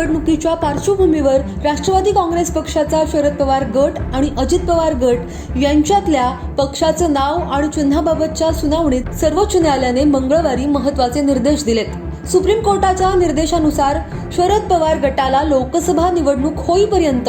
निवडणुकीच्या पार्श्वभूमीवर राष्ट्रवादी काँग्रेस पक्षाचा शरद पवार गट आणि अजित पवार गट यांच्यातल्या पक्षाचं नाव आणि चिन्हाबाबतच्या सुनावणीत सर्वोच्च न्यायालयाने मंगळवारी महत्त्वाचे निर्देश दिलेत. सुप्रीम कोर्टाच्या निर्देशानुसार शरद पवार गटाला लोकसभा निवडणूक होईपर्यंत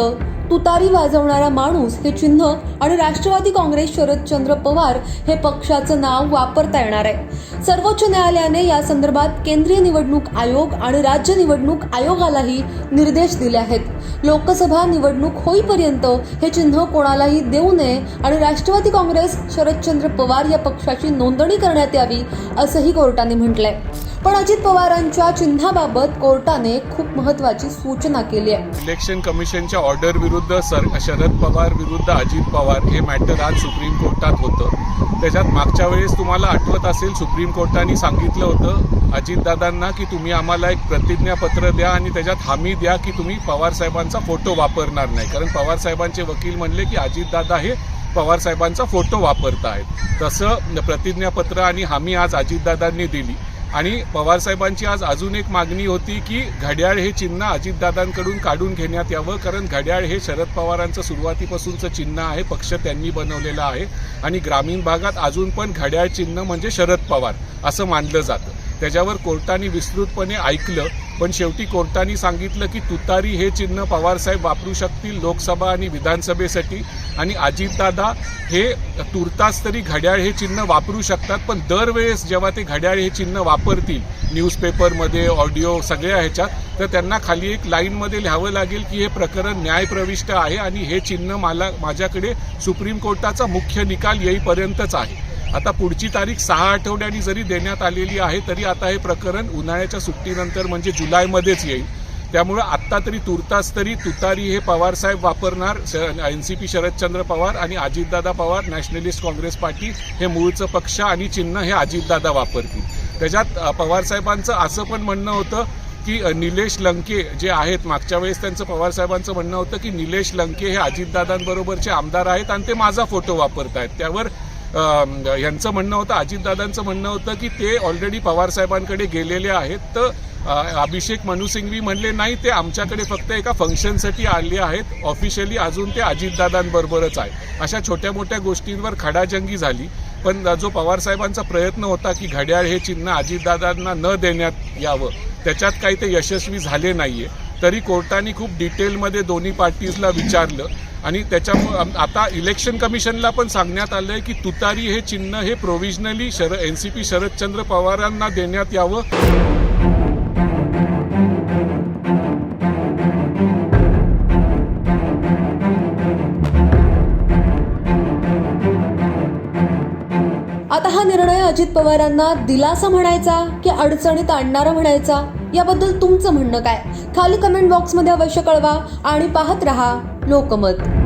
तुतारी वाजवणारा माणूस हे चिन्ह आणि राष्ट्रवादी काँग्रेस शरदचंद्र पवार हे पक्षाचं नाव वापरता येणार आहे. सर्वोच्च न्यायालयाने या संदर्भात केंद्रीय निवडणूक आयोग आणि राज्य निवडणूक आयोगालाही निर्देश दिले आहेत. लोकसभा निवडणूक होईपर्यंत हे चिन्ह कोणालाही देऊ नये आणि राष्ट्रवादी काँग्रेस शरदचंद्र पवार या पक्षाची नोंदणी करण्यात यावी असंही कोर्टाने म्हटलंय. पण अजित पवारांच्या चिन्हाबाबत कोर्टाने खूप महत्वाची सूचना केली आहे. इलेक्शन कमिशनच्या ऑर्डर विरुद्ध सर शरद पवार विरुद्ध अजित पवार हे मॅटर आज सुप्रीम कोर्टात होतं. त्याच्यात मागच्या वेळेस तुम्हाला आठवत असेल सुप्रीम कोर्टाने सांगितलं होतं अजितदादांना की तुम्ही आम्हाला एक प्रतिज्ञापत्र द्या आणि त्याच्यात हमी द्या की तुम्ही पवार साहेबांचा फोटो वापरणार नाही. कारण पवार साहेबांचे वकील म्हणले की अजितदादा हे पवार साहेबांचा फोटो वापरत आहेत तसं प्रतिज्ञापत्र आणि हमी आज अजितदादांनी दिली. आणि पवारसाहेबांची आज अजून एक मागणी होती की घड्याळ हे चिन्ह अजितदादांकडून काढून घेण्यात यावं कारण घड्याळ हे शरद पवारांचं सुरुवातीपासूनचं चिन्ह आहे पक्ष त्यांनी बनवलेलं आहे. आणि ग्रामीण भागात अजून पण घड्याळ चिन्ह म्हणजे शरद पवार असं मानलं जातं. त्याच्यावर कोर्टाने विस्तृतपणे ऐकलं पण शेवटी कोर्टाने सांगितलं की तुतारी हे चिन्ह पवारसाहेब वापरू शकतील लोकसभा आणि विधानसभेसाठी. आणि अजितदादा हे तुर्तास तरी घड्याळ हे चिन्ह वापरू शकतात पण दरवेळेस जेव्हा ते घड्याळ हे चिन्ह वापरतील न्यूजपेपरमध्ये ऑडिओ सगळ्या ह्याच्यात तर त्यांना खाली एक लाईनमध्ये लिहावं लागेल की हे प्रकरण न्यायप्रविष्ट आहे आणि हे चिन्ह मला माझ्याकडे सुप्रीम कोर्टाचा मुख्य निकाल येईपर्यंतच आहे. आता पुढची तारीख सहा आठवड्यांनी जरी देण्यात आलेली आहे तरी आता हे प्रकरण उन्हाळ्याच्या सुट्टीनंतर म्हणजे जुलैमध्येच येईल. त्यामुळं आत्ता तरी तुर्तास तरी तुतारी हे पवारसाहेब वापरणार N C P Sharadchandra Pawar आणि अजितदादा पवार नॅशनलिस्ट काँग्रेस पार्टी हे मूळचं पक्ष आणि चिन्ह हे अजितदादा वापरतील. त्याच्यात पवारसाहेबांचं असं पण म्हणणं होतं की निलेश लंके जे आहेत मागच्या वेळेस त्यांचं पवारसाहेबांचं म्हणणं होतं की निलेश लंके हे अजितदादांबरोबरचे आमदार आहेत आणि ते माझा फोटो वापरत आहेत त्यावर यांचं म्हणणं होतं अजितदादांचं म्हणणं होतं की ते ऑलरेडी पवारसाहेबांकडे गेलेले आहेत. तर अभिषेक मनु सिंघवी म्हणले नाही ते आमच्याकडे फक्त एका फंक्शनसाठी आले आहेत. ऑफिशियली अजून ते अजितदादांबरोबरच आहे अशा छोट्या मोठ्या गोष्टींवर खडाजंगी झाली. पण जो पवारसाहेबांचा प्रयत्न होता की घड्याळ हे चिन्ह अजितदादांना न देण्यात यावं त्याच्यात काही ते यशस्वी झाले नाहीये. तरी कोर्टाने खूप डिटेलमध्ये दोन्ही पार्टीजला विचारलं. आणि त्याच्यामुळं आता इलेक्शन कमिशनला पण सांगण्यात आलं आहे की तुतारी हे चिन्ह हे प्रोव्हिजनली शर एन सी पी शरदचंद्र पवारांना देण्यात यावं. आता हा निर्णय अजित पवारांना दिलासा म्हणायचा की अडचणीत आणणारा म्हणायचा? याबद्दल तुमचं म्हणणं काय? खाली कमेंट बॉक्समध्ये अवश्य कळवा आणि पाहत रहा. लोकमत.